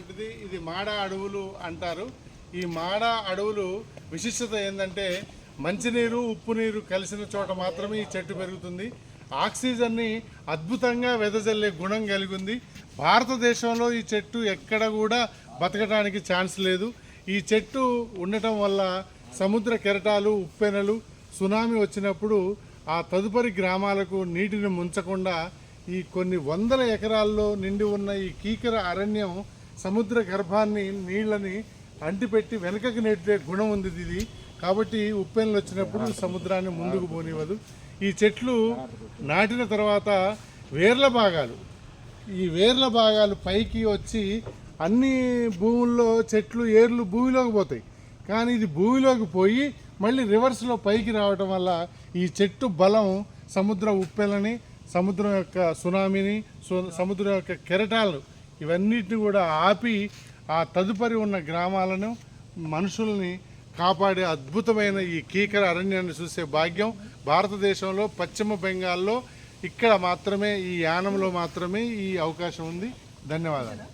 అనేటువంటిది ఇది మాడ అడవులు అంటారు. ఈ మాడ అడవులు విశిష్టత ఏంటంటే మంచినీరు ఉప్పు నీరు కలిసిన చోట మాత్రమే ఈ చెట్టు పెరుగుతుంది. ఆక్సిజన్ని అద్భుతంగా వెదజల్లే గుణం కలిగి ఉంది. భారతదేశంలో ఈ చెట్టు ఎక్కడ కూడా బతకడానికి ఛాన్స్ లేదు. ఈ చెట్టు ఉండటం వల్ల సముద్ర కెరటాలు ఉప్పెనలు సునామీ వచ్చినప్పుడు ఆ తదుపరి గ్రామాలకు నీటిని ముంచకుండా ఈ కొన్ని వందల ఎకరాల్లో నిండి ఉన్న ఈ కీకర అరణ్యం సముద్ర గర్భాన్ని నీళ్ళని అంటిపెట్టి వెనకకి నెట్టే గుణం ఉంది ఇది కాబట్టి ఉప్పెన్లు వచ్చినప్పుడు సముద్రాన్ని ముందుకు పోనివ్వదు. ఈ చెట్లు నాటిన తర్వాత వేర్ల భాగాలు. ఈ వేర్ల భాగాలు పైకి వచ్చి అన్ని భూముల్లో చెట్లు ఏర్లు భూమిలోకి పోతాయి. కానీ ఇది భూమిలోకి పోయి మళ్ళీ రివర్స్లో పైకి రావటం వల్ల ఈ చెట్టు బలం సముద్ర ఉప్పెలని సముద్రం యొక్క సునామీని సు- సముద్రం యొక్క కెరటాలు ఇవన్నిటిని కూడా ఆపి ఆ తదుపరి ఉన్న గ్రామాలను మనుషుల్ని కాపాడే అద్భుతమైన ఈ కీకర అరణ్యాన్ని చూసే భాగ్యం భారతదేశంలో పశ్చిమ బెంగాల్లో. ఇక్కడ మాత్రమే ఈ యానంలో మాత్రమే ఈ అవకాశం ఉంది. ధన్యవాదాలు.